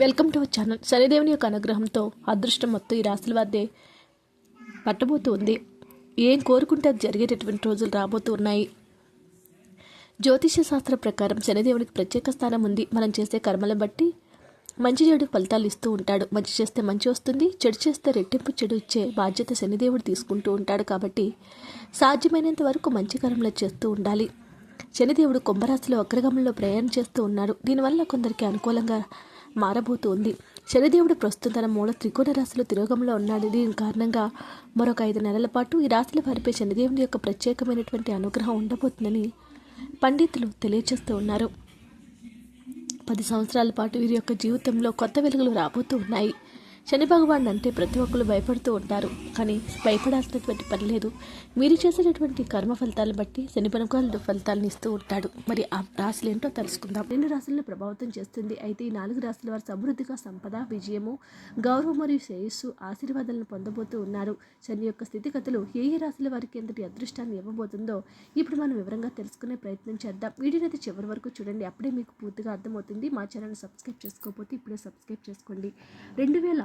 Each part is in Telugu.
Welcome to our channel. శనిదేవుని యొక్క అనుగ్రహంతో అదృష్టం మొత్తం ఈ రాశుల వద్దే పట్టబోతూ ఉంది. ఏం కోరుకుంటే అది జరిగేటటువంటి రోజులు రాబోతూ ఉన్నాయి. జ్యోతిష శాస్త్ర ప్రకారం శనిదేవునికి ప్రత్యేక స్థానం ఉంది. మనం చేసే కర్మలను బట్టి మంచి చెడు ఫలితాలు ఇస్తూ ఉంటాడు. మంచి చేస్తే మంచి వస్తుంది. చెడు చేస్తే రెట్టింపు చెడు ఇచ్చే బాధ్యత శనిదేవుడు తీసుకుంటూ ఉంటాడు కాబట్టి సాధ్యమైనంత వరకు మంచి కర్మలు చేస్తూ ఉండాలి. శనిదేవుడు కుంభరాశిలో అగ్రగమంలో ప్రయాణం చేస్తూ ఉన్నారు దీనివల్ల కొందరికి అనుకూలంగా మారబోతోంది. శనిదేవుడు ప్రస్తుతం తన మూల త్రికోణ రాశిలో తిరోగంలో ఉన్నాడు దీని కారణంగా మరొక ఐదు నెలల పాటు ఈ రాశిలో వారిపై శనిదేవుని యొక్క ప్రత్యేకమైనటువంటి అనుగ్రహం ఉండబోతుందని పండితులు తెలియజేస్తూ ఉన్నారు. పది సంవత్సరాల పాటు వీరి యొక్క జీవితంలో కొత్త వెలుగులు రాబోతూ ఉన్నాయి. శని భగవాన్ అంటే ప్రతి ఒక్కరు భయపడుతూ ఉంటారు. కానీ భయపడాల్సినటువంటి పని లేదు. మీరు చేసేటటువంటి కర్మ ఫలితాలను బట్టి శని పనుకాలు ఫలితాలను ఇస్తూ ఉంటాడు. మరి ఆ రాశులు ఏంటో తెలుసుకుందాం. రెండు రాశులను ప్రభావితం చేస్తుంది. అయితే ఈ నాలుగు రాశుల వారు సమృద్ధిగా సంపద విజయము గౌరవం మరియు శ్రేయస్సు ఆశీర్వాదాలను పొందబోతూ ఉన్నారు. శని యొక్క స్థితిగతులు ఏ ఏ రాశుల వారికి ఎంతటి అదృష్టాన్ని ఇవ్వబోతుందో ఇప్పుడు మనం వివరంగా తెలుసుకునే ప్రయత్నం చేద్దాం. వీడియోని అయితే చివరి వరకు చూడండి. అప్పుడే మీకు పూర్తిగా అర్థమవుతుంది. మా ఛానల్ సబ్స్క్రైబ్ చేసుకోకపోతే ఇప్పుడే సబ్స్క్రైబ్ చేసుకోండి. రెండు వేల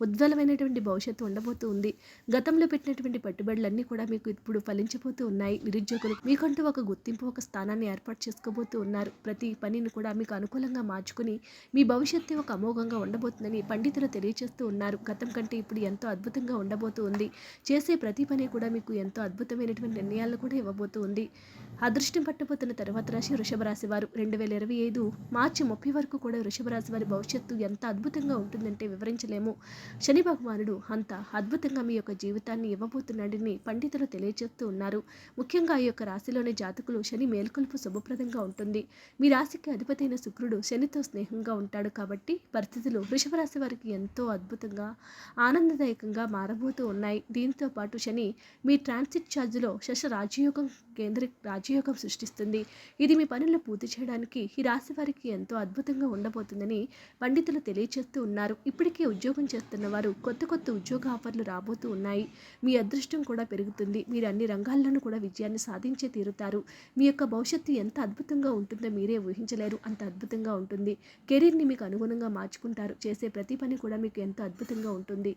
ఉజ్వలమైనటువంటి భవిష్యత్తు ఉండబోతూ ఉంది. గతంలో పెట్టినటువంటి పెట్టుబడులన్నీ కూడా మీకు ఇప్పుడు ఫలించబోతూ ఉన్నాయి. నిరుద్యోగులు మీకంటూ ఒక గుర్తింపు ఒక స్థానాన్ని ఏర్పాటు చేసుకోబోతూ ఉన్నారు. ప్రతి పనిని కూడా మీకు అనుకూలంగా మార్చుకుని మీ భవిష్యత్తు ఒక అమోఘంగా ఉండబోతుందని పండితులు తెలియజేస్తూ ఉన్నారు. గతం కంటే ఇప్పుడు ఎంతో అద్భుతంగా ఉండబోతూ ఉంది. చేసే ప్రతి పని కూడా మీకు ఎంతో అద్భుతమైనటువంటి నిర్ణయాలను కూడా ఇవ్వబోతూ ఉంది. అదృష్టం పట్టబోతున్న తర్వాత రాశి వృషభ రాశి వారు రెండు వేల ఇరవై ఐదు మార్చి ముప్పై వరకు కూడా వృషభ రాశి వారి భవిష్యత్తు ఎంత అద్భుతంగా ఉంటుందంటే వివరించలేము. శని భగవానుడు అంత అద్భుతంగా మీ యొక్క జీవితాన్ని ఇవ్వబోతున్నాడని పండితులు తెలియజేస్తూ ఉన్నారు. ముఖ్యంగా ఈ యొక్క రాశిలోని జాతకులు శని మేల్కొల్పు శుభప్రదంగా ఉంటుంది. మీ రాశికి అధిపతైన శుక్రుడు శనితో స్నేహంగా ఉంటాడు కాబట్టి పరిస్థితులు వృషభ రాశి వారికి ఎంతో అద్భుతంగా ఆనందదాయకంగా మారబోతూ ఉన్నాయి. దీంతో పాటు శని మీ ట్రాన్సిట్ ఛార్జ్లో శశ రాజయోగం కేంద్ర రాజయోగం సృష్టిస్తుంది. ఇది మీ పనులు పూర్తి చేయడానికి ఈ రాశి వారికి ఎంతో అద్భుతంగా ఉండబోతుందని పండితులు తెలియజేస్తూ ఉన్నారు. ఇప్పటికే ఉద్యోగం చేస్తున్న వారు కొత్త కొత్త ఉద్యోగ ఆఫర్లు రాబోతూ ఉన్నాయి. మీ అదృష్టం కూడా పెరుగుతుంది. మీరు అన్ని రంగాల్లోనూ కూడా విజయాన్ని సాధించే తీరుతారు. మీ యొక్క భవిష్యత్తు ఎంత అద్భుతంగా ఉంటుందో మీరే ఊహించలేరు. అంత అద్భుతంగా ఉంటుంది. కెరీర్ని మీకు అనుగుణంగా మార్చుకుంటారు. చేసే ప్రతి పని కూడా మీకు ఎంతో అద్భుతంగా ఉంటుంది.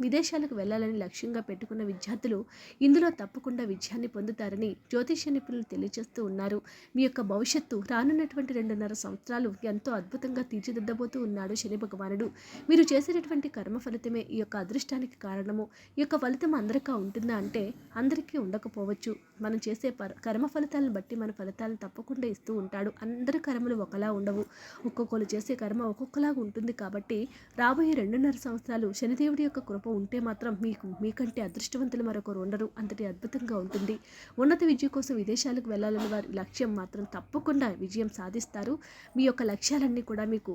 విదేశాలకు వెళ్ళాలని లక్ష్యంగా పెట్టుకున్న విద్యార్థులు ఇందులో తప్పకుండా విజయాన్ని పొందుతారని జ్యోతిష నిపుణులు తెలియజేస్తూ ఉన్నారు. మీ యొక్క భవిష్యత్తు రానున్నటువంటి రెండున్నర సంవత్సరాలు ఎంతో అద్భుతంగా తీర్చిదిద్దబోతూ ఉన్నాడు శని భగవానుడు. మీరు చేసేటటువంటి కర్మ ఫలితమే ఈ యొక్క అదృష్టానికి కారణము. ఈ యొక్క ఫలితం అందరికా ఉంటుందా అంటే అందరికీ ఉండకపోవచ్చు. మనం చేసే పర్ కర్మ ఫలితాలను బట్టి మన ఫలితాలను తప్పకుండా ఇస్తూ ఉంటాడు. అందరి కర్మలు ఒకలా ఉండవు. ఒక్కొక్కరు చేసే కర్మ ఒక్కొక్కలాగా ఉంటుంది కాబట్టి రాబోయే రెండున్నర సంవత్సరాలు శనిదేవుడి యొక్క కృప ఉంటే మాత్రం మీకు మీకంటే అదృష్టవంతులు మరొకరు ఉండరు. అంతటి అద్భుతంగా ఉంటుంది. ఉన్నత విద్య కోసం విదేశాలకు వెళ్ళాలని వారి లక్ష్యం మాత్రం తప్పకుండా విజయం సాధిస్తారు. మీ యొక్క లక్ష్యాలన్నీ కూడా మీకు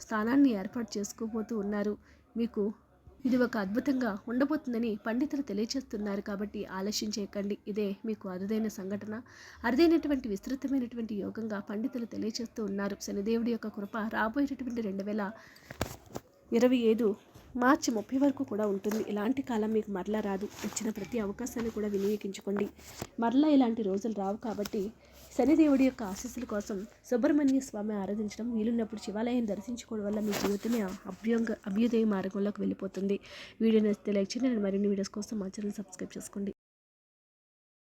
స్థానాన్ని ఏర్పాటు చేసుకోబోతూ ఉన్నారు. మీకు ఇది ఒక అద్భుతంగా ఉండబోతుందని పండితులు తెలియజేస్తున్నారు కాబట్టి ఆలస్యం చేయకండి. ఇదే మీకు అరుదైన సంఘటన. అరుదైనటువంటి విస్తృతమైనటువంటి యోగంగా పండితులు తెలియజేస్తూ ఉన్నారు. శనిదేవుడి యొక్క కృప రాబోయేటటువంటి రెండు వేల ఇరవై ఐదు మార్చి ముప్పై వరకు కూడా ఉంటుంది. ఇలాంటి కాలం మీకు మరలా రాదు. వచ్చిన ప్రతి అవకాశాన్ని కూడా వినియోగించుకోండి. మరలా ఇలాంటి రోజులు రావు కాబట్టి శనిదేవుడి యొక్క ఆశీస్సుల కోసం సుబ్రహ్మణ్య స్వామి ఆరాధించడం వీలున్నప్పుడు శివాలయం దర్శించుకోవడం వల్ల మీ జీవితమే అభ్యంగ అభ్యుదయ మార్గంలోకి వెళ్ళిపోతుంది. వీడియో నచ్చితే లైక్ చేయండి. మరిన్ని వీడియోస్ కోసం మా ఛానల్ సబ్స్క్రైబ్ చేసుకోండి.